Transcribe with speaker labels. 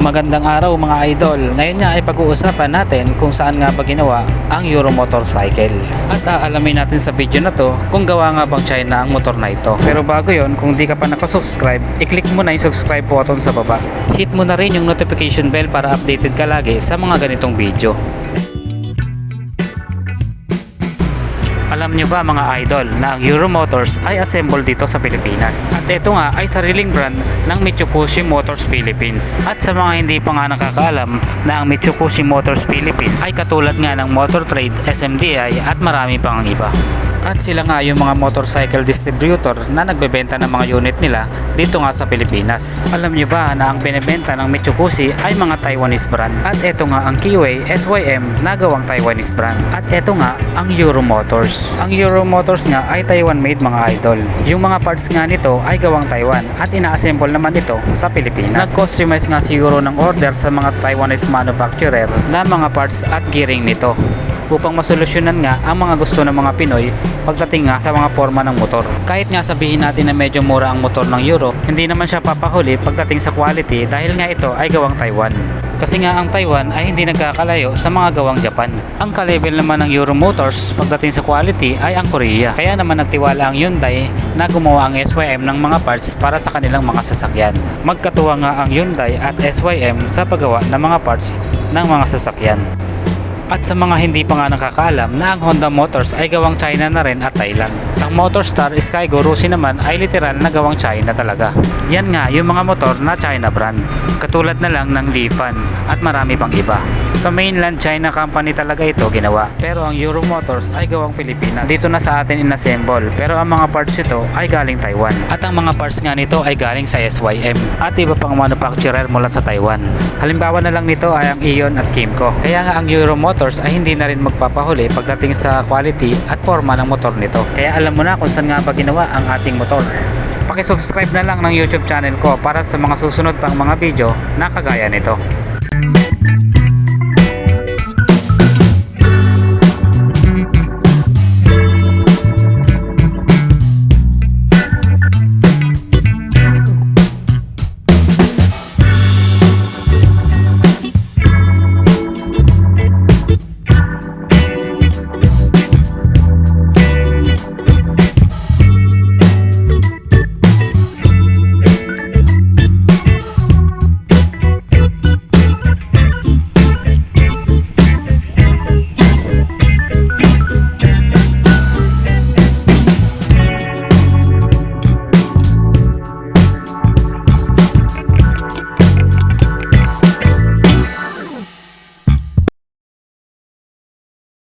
Speaker 1: Magandang araw mga idol. Ngayon nga ay pag-uusapan natin kung saan nga ba ginawa ang Euro Motorcycle. At aalamin natin sa video na to kung gawa nga bang China ang motor na ito. Pero bago yon, kung di ka pa nakasubscribe, i-click mo na yung subscribe button sa baba. Hit mo na rin yung notification bell para updated ka lagi sa mga ganitong video. Alam nyo ba mga idol na ang Euro Motors ay assembled dito sa Pilipinas. At ito nga ay sariling brand ng Mitsubishi Motors Philippines. At sa mga hindi pa nga nakakaalam na ang Mitsubishi Motors Philippines ay katulad nga ng Motor Trade, SMDI at marami pang iba. At sila nga yung mga motorcycle distributor na nagbebenta ng mga unit nila dito nga sa Pilipinas. Alam nyo ba na ang binebenta ng Mitsubishi ay mga Taiwanese brand? At ito nga ang Kiway SYM na gawang Taiwanese brand. At ito nga ang Euro Motors. Ang Euro Motors nga ay Taiwan made mga idol. Yung mga parts nga nito ay gawang Taiwan at ina-assemble naman ito sa Pilipinas. Nag-customize nga siguro ng order sa mga Taiwanese manufacturer na mga parts at gearing nito upang masolusyonan nga ang mga gusto ng mga Pinoy pagdating nga sa mga forma ng motor. Kahit nga sabihin natin na medyo mura ang motor ng Euro, hindi naman siya papahuli pagdating sa quality dahil nga ito ay gawang Taiwan. Kasi nga ang Taiwan ay hindi nagkakalayo sa mga gawang Japan. Ang kalebel naman ng Euro Motors pagdating sa quality ay ang Korea. Kaya naman nagtiwala ang Hyundai na gumawa ang SYM ng mga parts para sa kanilang mga sasakyan. Magkatuwa nga ang Hyundai at SYM sa paggawa ng mga parts ng mga sasakyan. At sa mga hindi pa nga nakakaalam na ang Honda Motors ay gawang China na rin at Thailand. Motorstar Skygo Rusi naman ay literal na gawang China talaga. Yan nga yung mga motor na China brand. Katulad na lang ng Lifan at marami pang iba. Sa mainland China company talaga ito ginawa. Pero ang Euro Motors ay gawang Pilipinas. Dito na sa atin inassemble pero ang mga parts nito ay galing Taiwan. At ang mga parts nga nito ay galing sa SYM at iba pang manufacturer mula sa Taiwan. Halimbawa na lang nito ay ang Ion at Kimco. Kaya nga ang Euro Motors ay hindi na rin magpapahuli pagdating sa quality at forma ng motor nito. Kaya alam mo na kung saan nga ba ginawa ang ating motor. Pakisubscribe na lang ng YouTube channel ko para sa mga susunod pang mga video na kagaya nito.